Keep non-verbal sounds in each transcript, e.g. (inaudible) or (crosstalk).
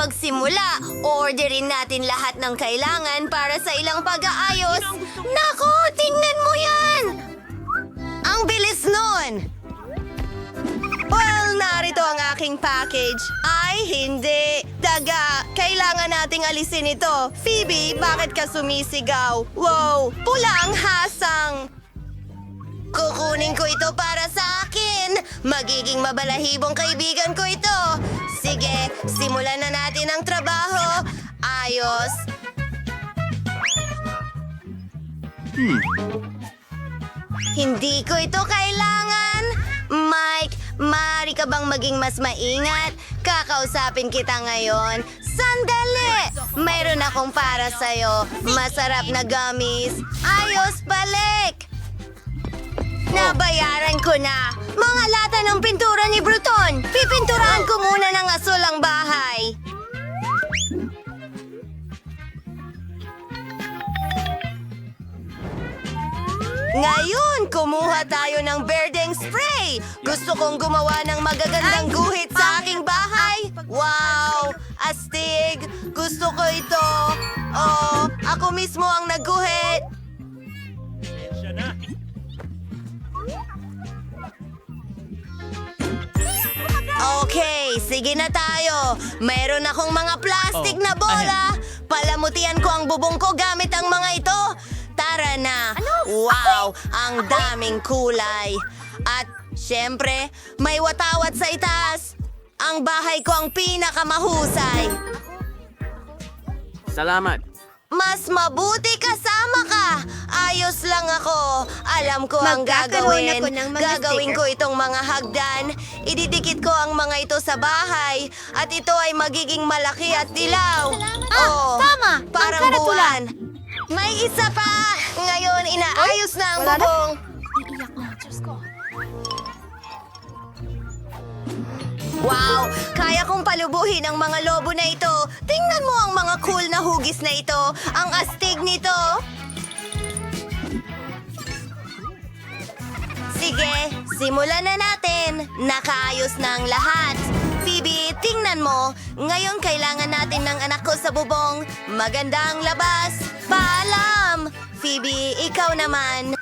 magsimula, orderin natin lahat ng kailangan para sa ilang pag-aayos. Nako, tingnan mo yan! Ang bilis nun! Well, narito ang aking package. Ay, hindi. Daga, kailangan nating alisin ito. Phoebe, bakit ka sumisigaw? Wow, pula ang hasang. Kukunin ko ito para sa akin. Magiging mabalahibong kaibigan ko ito. Sige, simulan na natin ang trabaho. Ayos. Hindi ko ito kailangan. Mike, maaari ka bang maging mas maingat? Kakausapin kita ngayon. Sandali! Mayroon akong para sa'yo. Masarap na gummies. Ayos, balik! Nabayaran ko na. Mga lata ng pintura ni Bruton. Pipinturahan ko muna ng asul ang bahay. Ngayon, kumuha tayo ng berdeng spray. Gusto kong gumawa ng magagandang guhit sa aking bahay. Wow! Astig! Gusto ko ito. Oh, ako mismo ang nagguhit. Sige na tayo. Mayroon akong mga plastic na bola. Palamutian ko ang bubong ko gamit ang mga ito. Tara na. Wow, ang daming kulay. At syempre, may watawat sa itaas. Ang bahay ko ang pinakamahusay. Salamat. Mas mabuti kasama ka. Ayos lang ako. Alam ko ang Magkakaroon gagawin. ako ng mga Gagawin ko itong mga hagdan. Ididikit ko ang mga ito sa bahay. At ito ay magiging malaki at dilaw. Ah, tama. Ang Parang karatula. buwan. May isa pa. Ngayon, inaayos na ang wala na? bubong. Wow! Kaya kong palubuhin ang mga lobo na ito. Tingnan mo ang mga cool na hugis na ito. Ang astig nito. Sige, simulan na natin. Nakaayos na ang lahat. Phoebe, tingnan mo. Ngayon kailangan natin ng anak ko sa bubong. Maganda ang labas. Paalam! Phoebe, ikaw naman.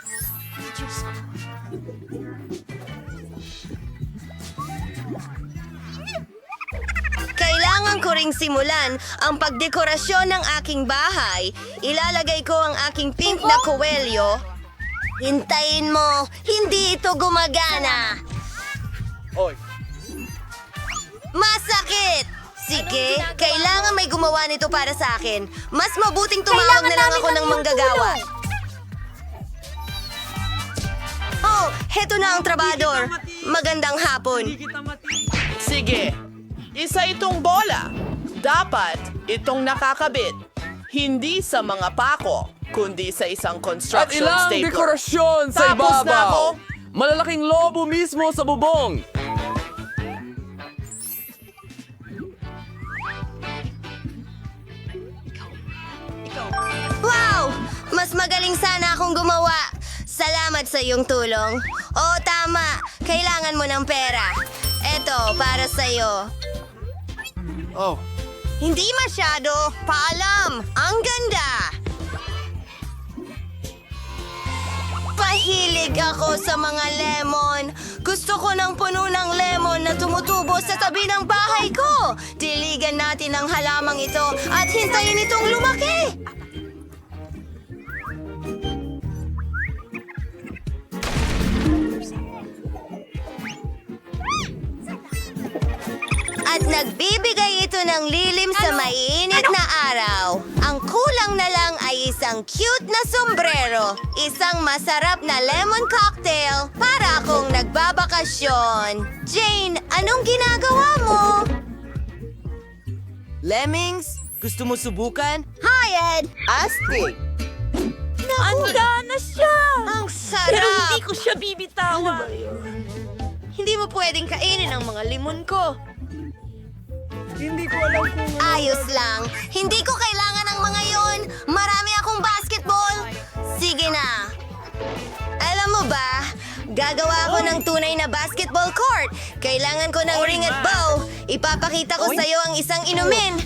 Kailangan ko ring simulan ang pagdekorasyon ng aking bahay. Ilalagay ko ang aking pink na kowelyo. Hintayin mo, hindi ito gumagana. Oy. Masakit! Sige, kailangan may gumawa nito para sa akin. Mas mabuting tumawag na lang ako ng manggagawa. Oh, heto na ang trabador. Magandang hapon. Sige, isa itong bola. Dapat itong nakakabit. Hindi sa mga pako, kundi sa isang At construction ilang stapler. dekorasyon sa Tapos na ibabaw. ako. Malalaking lobo mismo sa bubong. Wow! Mas magaling sana akong gumawa. Salamat sa iyong tulong. Oo, tama. Kailangan mo ng pera. Eto, para sa'yo. Oh. Hindi masyado. Paalam. Ang ganda. Pahilig ako sa mga lemon. Gusto ko ng puno ng lemon na tumutubo sa tabi ng bahay ko. Diligan natin ang halamang ito at hintayin itong lumaki. Nagbibigay ito ng lilim sa maiinit na araw. Ang kulang na lang ay isang cute na sombrero, isang masarap na lemon cocktail para akong nagbabakasyon. Jane, anong ginagawa mo? Lemmings, gusto mo subukan? Hi, Ed! Astig! Handa na siya! Ang Pero sarap! hindi ko siya bibitawan. Hindi mo pwedeng kainin ang mga limon ko. Hindi ko alam kung... Ayos lang. Hindi ko kailangan ng mga yon. Marami akong basketball. Sige na. Alam mo ba, gagawa ako ng tunay na basketball court. Kailangan ko ng ring at bow. Ipapakita ko sa'yo ang isang inumin.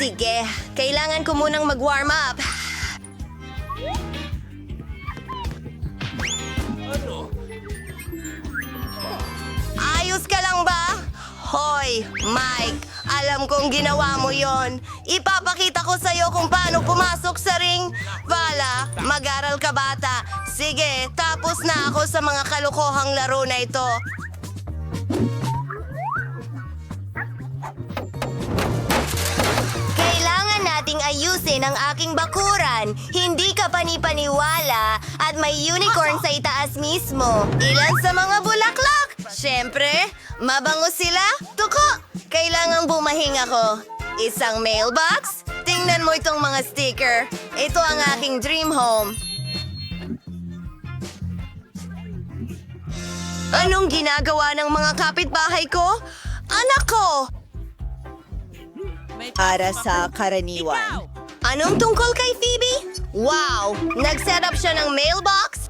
Sige, kailangan ko munang mag-warm up. Ayos ka lang ba? Hoy, Mike, alam kong ginawa mo yon. Ipapakita ko sa'yo kung paano pumasok sa ring. Vala, mag-aral ka bata. Sige, tapos na ako sa mga kalokohang laro na ito. Kailangan nating ayusin ang aking bakuran. Hindi ka panipaniwala at may unicorn sa itaas mismo. Ilan sa mga bulaklak? Siyempre, mabango sila. Tuko! Kailangang bumahing ako. Isang mailbox? Tingnan mo itong mga sticker. Ito ang aking dream home. Anong ginagawa ng mga kapitbahay ko? Anak ko! Para sa karaniwan. Anong tungkol kay Phoebe? Wow! Nag-set up siya ng mailbox?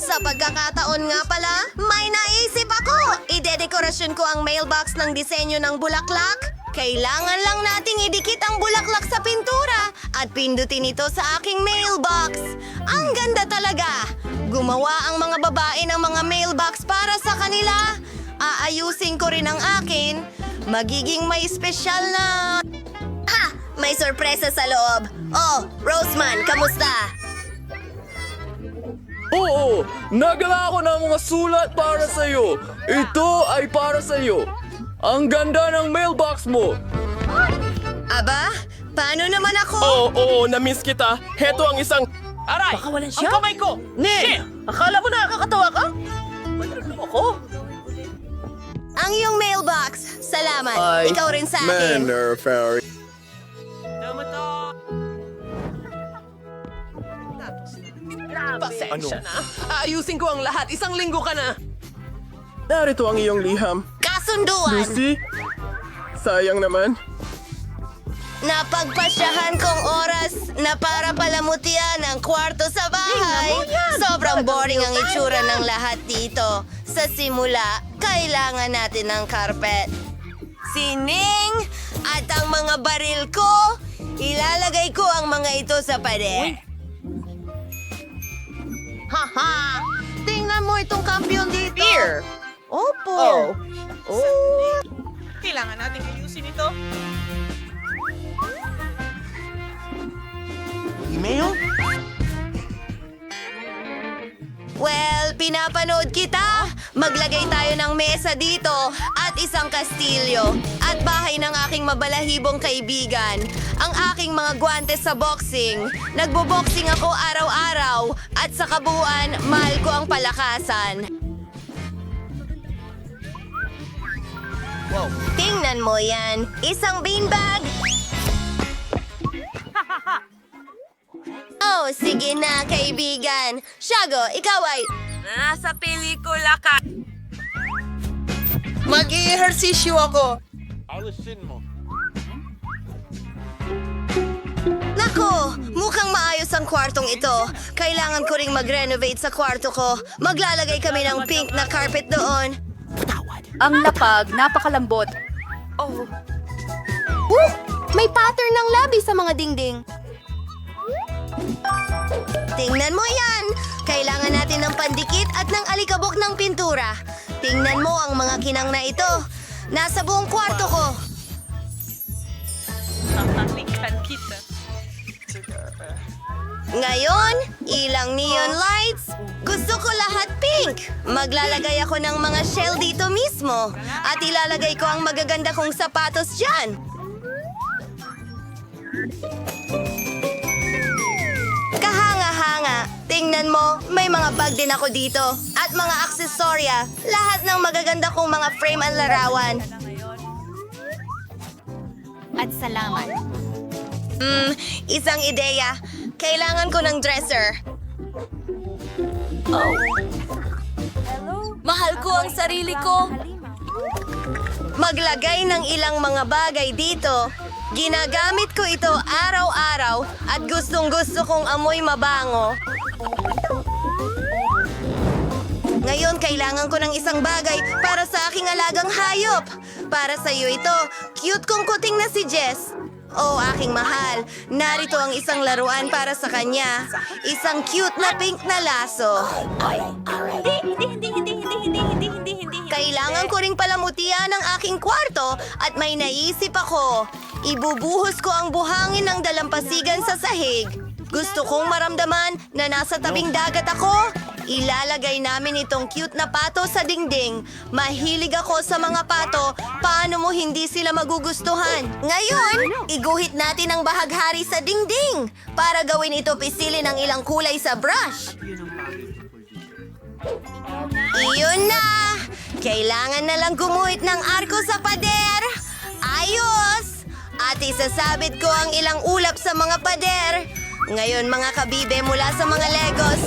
Sa pagkakataon nga pala, may naisip ako! Idedekorasyon ko ang mailbox ng disenyo ng bulaklak. Kailangan lang nating idikit ang bulaklak sa pintura at pindutin ito sa aking mailbox. Ang ganda talaga! Gumawa ang mga babae ng mga mailbox para sa kanila. Aayusin ko rin ang akin. Magiging may espesyal na... Ha! May sorpresa sa loob. Oh, Roseman, kamusta? Oo, nagala ako ng mga sulat para sa iyo. Ito ay para sa iyo. Ang ganda ng mailbox mo. Aba, paano naman ako? Oo, oo, na-miss kita. Heto ang isang... Aray! Baka walang Ang siya? kamay ko! Ne! Akala mo nakakatawa ka? Mayroon ako. Ang iyong mailbox. Salamat. Ikaw rin sa akin. Fairy. Pasensya na. Aayusin ko ang lahat. Isang linggo ka na. Narito ang iyong liham. Kasunduan. Lucy? Sayang naman. Napagpasyahan kong oras na para palamutian ang kwarto sa bahay. Sobrang boring ang itsura ng lahat dito. Sa simula, kailangan natin ng carpet. Sining! At ang mga baril ko, ilalagay ko ang mga ito sa pader. Haha! Tingnan mo itong kampiyon dito. Beer! Opo! Oh. Kailangan natin ayusin ito. Email? Well, pinapanood kita. Maglagay tayo ng mesa dito at isang kastilyo at bahay ng aking mabalahibong kaibigan. Ang aking mga gwante sa boxing. Nagbo-boxing ako araw-araw at sa kabuuan, mahal ko ang palakasan. Tingnan mo yan. Isang beanbag. (laughs) Oh, sige na, kaibigan. Shago, ikaw ay... Nasa pelikula ka. Mag-i-ehersisyo ako. Nako, mukhang maayos ang kwartong ito. Kailangan ko ring mag-renovate sa kwarto ko. Maglalagay kami ng pink na carpet doon. Ang lapag, napakalambot. Oh, Woo! May pattern ng labi sa mga dingding. Tingnan mo yan! Natin ng pandikit at ng alikabok ng pintura. Tingnan mo ang mga kinang na ito. Nasa buong kwarto ko. kita. Ngayon, ilang neon lights. Gusto ko lahat pink. Maglalagay ako ng mga shell dito mismo. At ilalagay ko ang magaganda kong sapatos dyan. Tingnan mo, may mga bag din ako dito. At mga aksesorya. Lahat ng magaganda kong mga frame at larawan. At salamat. Hmm, isang ideya. Kailangan ko ng dresser. Mahal ko ang sarili ko. Maglagay ng ilang mga bagay dito. Ginagamit ko ito araw-araw at gustong gusto kong amoy mabango. Ngayon, kailangan ko ng isang bagay para sa aking alagang hayop. Para sa iyo ito, cute kong kuting na si Jess. Oh, aking mahal, narito ang isang laruan para sa kanya. Isang cute na pink na laso. Kailangan ko ring palamutian ang aking kwarto at may naisip ako. Ibubuhos ko ang buhangin ng dalampasigan sa sahig. Gusto kong maramdaman na nasa tabing dagat ako. Ilalagay namin itong cute na pato sa dingding. Mahilig ako sa mga pato. Paano mo hindi sila magugustuhan? Ngayon, iguhit natin ang bahaghari sa dingding para gawin ito pisili ng ilang kulay sa brush. Iyon na! Kailangan na lang gumuhit ng arko sa pader. Ayos! At isasabit ko ang ilang ulap sa mga pader. Ngayon mga kabibe mula sa mga Legos,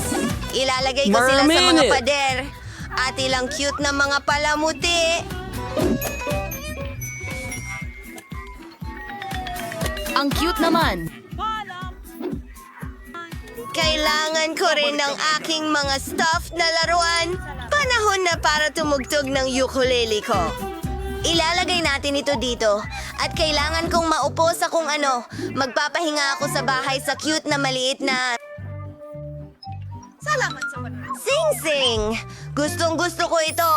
ilalagay ko sila sa mga pader. At ilang cute na mga palamuti. Ang cute naman. Kailangan ko rin ng aking mga stuffed na laruan. Panahon na para tumugtog ng ukulele ko. Ilalagay natin ito dito. At kailangan kong maupo sa kung ano. Magpapahinga ako sa bahay sa cute na maliit na... Salamat sa Sing-sing! Gustong gusto ko ito.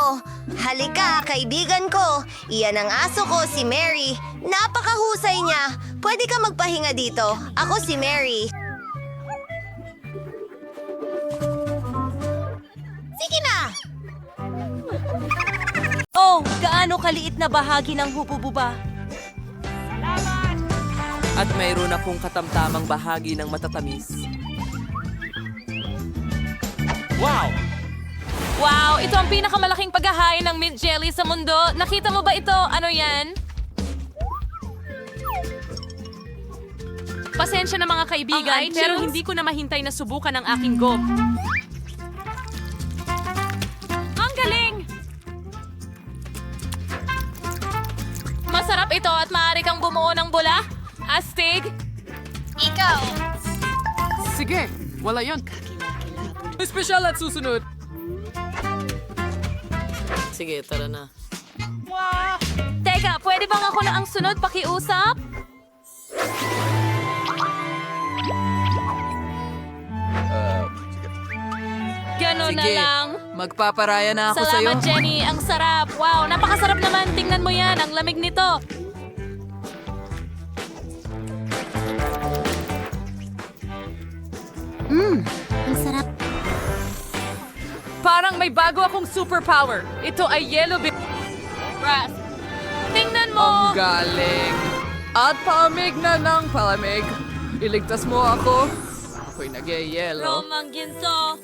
Halika, kaibigan ko. Iyan ang aso ko, si Mary. Napakahusay niya. Pwede ka magpahinga dito. Ako si Mary. Gaano kaliit na bahagi ng hubububa. At mayroon akong katamtamang bahagi ng matatamis. Wow! Wow, ito ang pinakamalaking paghahain ng mint jelly sa mundo. Nakita mo ba ito? Ano yan? Pasensya na mga kaibigan, pero hindi ko na mahintay na subukan ang aking gom. Bumuo ng bula. Astig? Ikaw! Sige, wala yon. Espesyal at susunod. Sige, tara na. Teka, pwede bang ako na ang sunod pakiusap? Ganon na Sige, lang. magpaparaya na ako sa'yo. Salamat, Jenny. Ang sarap. Wow, napakasarap naman. Tingnan mo yan. Ang lamig nito. Parang may bago akong superpower. Ito ay yellow bit. Brass. Tingnan mo! Ang galing. At palamig na ng palamig. Iligtas mo ako. Ako'y nag-yellow. Romang ginto.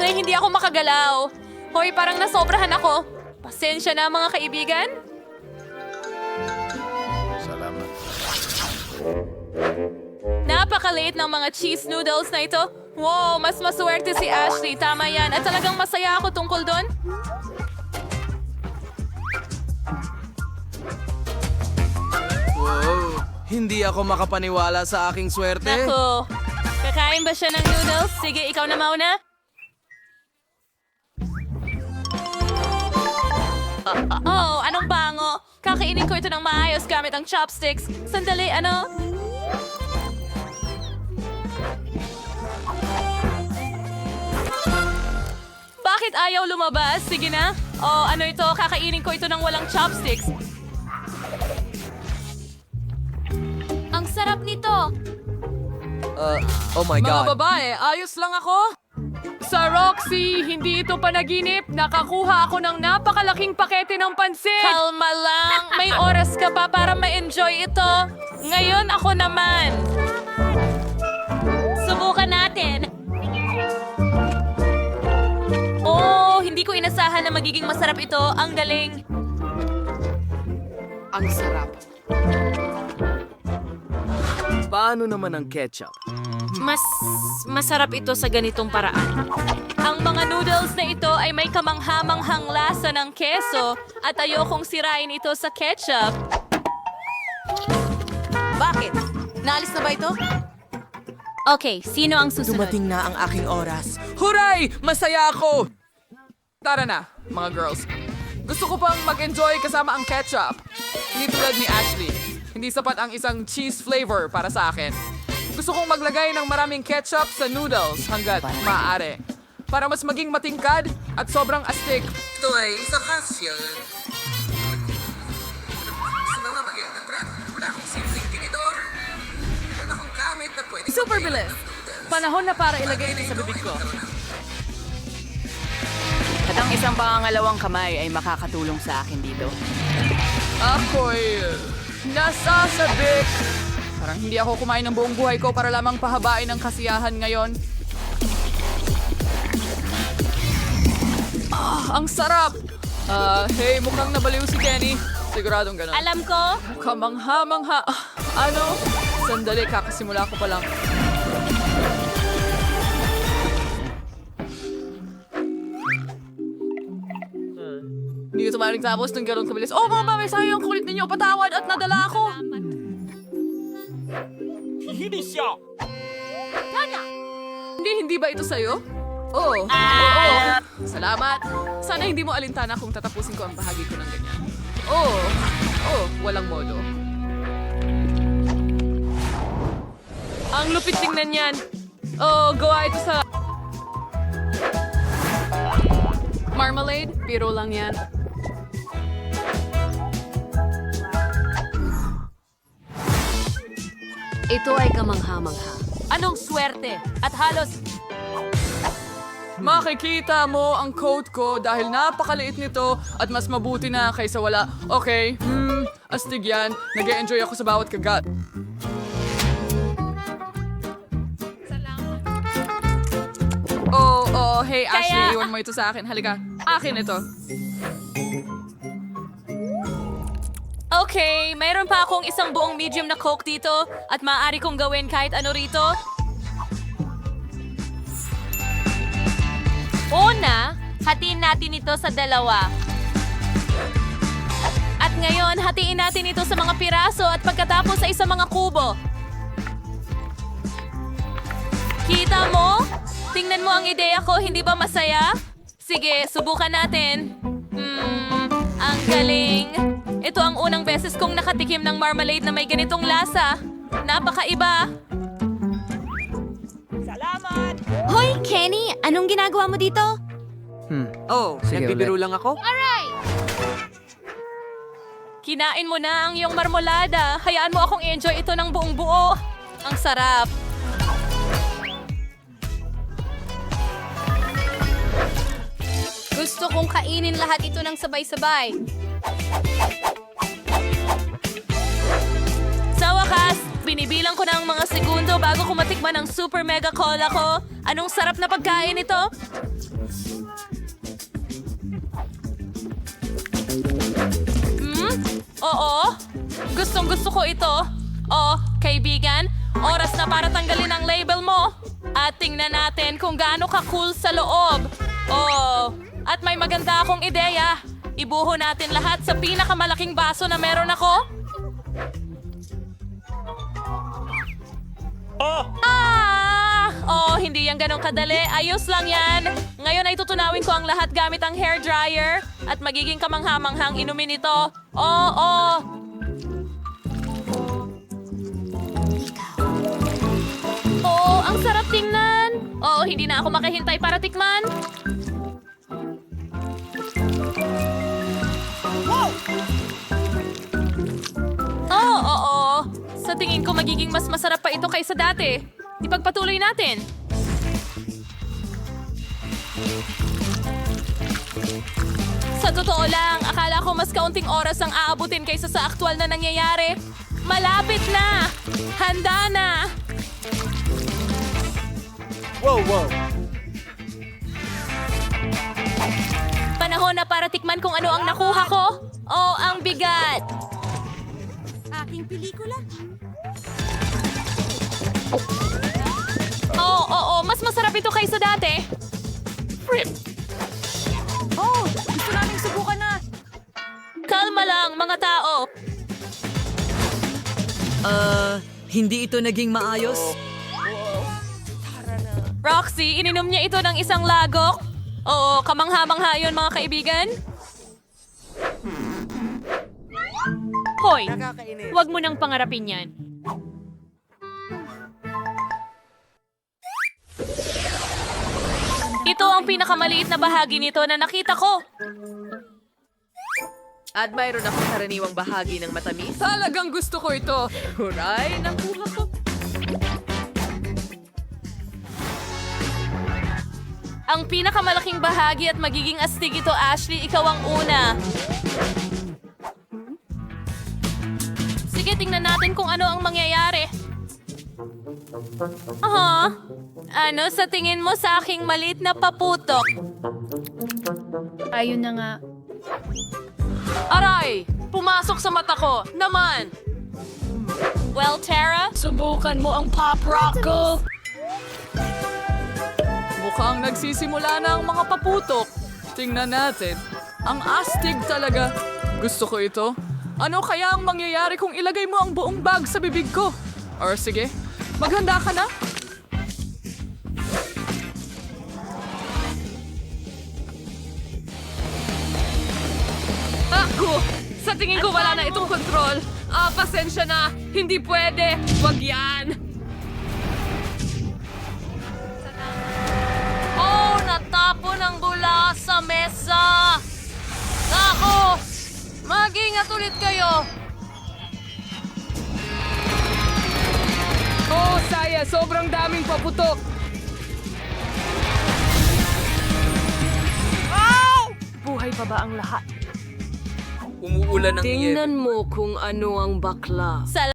Ay, hindi ako makagalaw. Hoy, parang nasobrahan ako. Pasensya na mga kaibigan. Salamat. Napakaliit ng mga cheese noodles na ito. Wow, mas maswerte si Ashley. Tama yan. At talagang masaya ako tungkol doon. Wow! Hindi ako makapaniwala sa aking swerte. Naku. Kakain ba siya ng noodles? Sige, ikaw na mauna. Oh, anong bango? Kakainin ko ito ng maayos gamit ang chopsticks. Sandali, ano? Bakit ayaw lumabas? Sige na. Oh, ano ito? Kakainin ko ito ng walang chopsticks. Ang sarap nito. Uh, oh my Mga God. babae, ayos lang ako. Sa Roxy, hindi ito panaginip. Nakakuha ako ng napakalaking pakete ng pansit. Kalma lang. May oras ka pa para ma-enjoy ito. Ngayon ako naman. Inasahan na magiging masarap ito. Ang galing. Ang sarap. Paano naman ang ketchup? Mas masarap ito sa ganitong paraan. Ang mga noodles na ito ay may kamanghamanghang lasa ng keso at ayokong sirain ito sa ketchup. Bakit? Naalis na ba ito? Okay, sino ang susunod? Dumating na ang aking oras. Huray! Masaya ako! Tara na, mga girls. Gusto ko pang mag-enjoy kasama ang ketchup. Hindi tulad ni Ashley. Hindi sapat ang isang cheese flavor para sa akin. Gusto kong maglagay ng maraming ketchup sa noodles hanggat maaari. Para mas maging matingkad at sobrang astig. Ito ay isa kasya. Super bilis! Panahon na para ilagay ito sa bibig ko. At ang isang pangangalawang kamay ay makakatulong sa akin dito. Ako'y nasasabik. Parang hindi ako kumain ng buong buhay ko para lamang pahabain ang kasiyahan ngayon. Ah, ang sarap! Ah, hey, mukhang nabaliw si Kenny. Siguradong ganun. Alam ko, Kamangha-mangha. Ah, Ano? Sandali, kakasimula ko pa lang. Hindi ito maaaring tapos ng ganun kabilis. Oh, mga mami, sayang ang kulit ninyo. Patawad at nadala ako. Hindi, hindi ba ito sa'yo? Oo. Oo. Salamat. Sana hindi mo alintana kung tatapusin ko ang bahagi ko ng ganyan. Oo. Oo, walang modo. ang lupit tingnan yan. Oh, gawa ito sa... Marmalade? Biro lang yan. Ito ay kamangha-mangha. Anong swerte? At halos Makikita mo ang coat ko dahil napakaliit nito at mas mabuti na kaysa wala. Okay, hmm, astig yan. nag enjoy ako sa bawat kagat. Oh, oh, hey Ashley, Kaya- iwan mo ito sa akin. Halika, akin ito. Okay, mayroon pa akong isang buong medium na coke dito at maaari kong gawin kahit ano rito. Una, hatiin natin ito sa dalawa. At ngayon, hatiin natin ito sa mga piraso at pagkatapos sa isang mga kubo. Kita mo? Tingnan mo ang ideya ko, hindi ba masaya? Sige, subukan natin. Hmm, ang galing. Ito ang unang beses kong nakatikim ng marmalade na may ganitong lasa. Napakaiba. Hoy, Kenny! Anong ginagawa mo dito? Oh, nagbibiro lang ako? Kinain mo na ang iyong marmolada. Hayaan mo akong enjoy ito ng buong buo. Ang sarap. Gusto kong kainin lahat ito ng sabay-sabay. Sa wakas, binibilang ko ng mga segundo bago ko matikman ang super mega cola ko. Anong sarap na pagkain ito? Hmm? Oo. Gustong gusto ko ito. Oh, kaibigan, oras na para tanggalin ang label mo. At tingnan natin kung gaano ka cool sa loob. Oh, at may maganda akong ideya. Ibuho natin lahat sa pinakamalaking baso na meron ako. Ah! Oh, hindi yan ganong kadali. Ayos lang yan. Ngayon ay tutunawin ko ang lahat gamit ang hair dryer at magiging kamanghamanghang inumin ito. Oh, oh. Oh, ang sarap tingnan. Oh, hindi na ako makahintay para tikman. Oh, oo. Sa tingin ko magiging mas masarap pa ito kaysa dati. Ipagpatuloy natin. Sa totoo lang, akala ko mas kaunting oras ang aabutin kaysa sa aktwal na nangyayari. Malapit na! Handa na! Wow, wow. Para tikman kung ano ang nakuha ko. Oh, ang bigat! Aking pelikula. Oo, oo, mas masarap ito kaysa dati. Fripp! Oh, gusto naming subukan na. Kalma lang, mga tao. Uh, hindi ito naging maayos? Roxy, ininom niya ito ng isang lagok? Oo, kamangha-mangha yun mga kaibigan. Hoy, wag mo nang pangarapin yan. Ito ang pinakamaliit na bahagi nito na nakita ko. At mayroon akong karaniwang bahagi ng matamis. Talagang gusto ko ito. Huray, nakuha ko. Ang pinakamalaking bahagi at magiging astig ito, Ashley. Ikaw ang una. Sige, tingnan natin kung ano ang mangyayari. Aha. Ano sa tingin mo sa aking maliit na paputok? Ayun na nga. Aray! Pumasok sa mata ko! Naman! Well, Tara? Subukan mo ang pop rock ko. Mukhang nagsisimula na ang mga paputok. Tingnan natin. Ang astig talaga. Gusto ko ito. Ano kaya ang mangyayari kung ilagay mo ang buong bag sa bibig ko? Or sige, maghanda ka na. Ako! Sa tingin ko wala na itong kontrol. Ah, pasensya na. Hindi pwede. Wag yan. Ang bula sa mesa. Ako! Mag-ingat ulit kayo. Oh, saya, sobrang daming paputok. Buhay pa ba ang lahat? Umuulan ng Tingnan mo kung ano ang bakla. Sa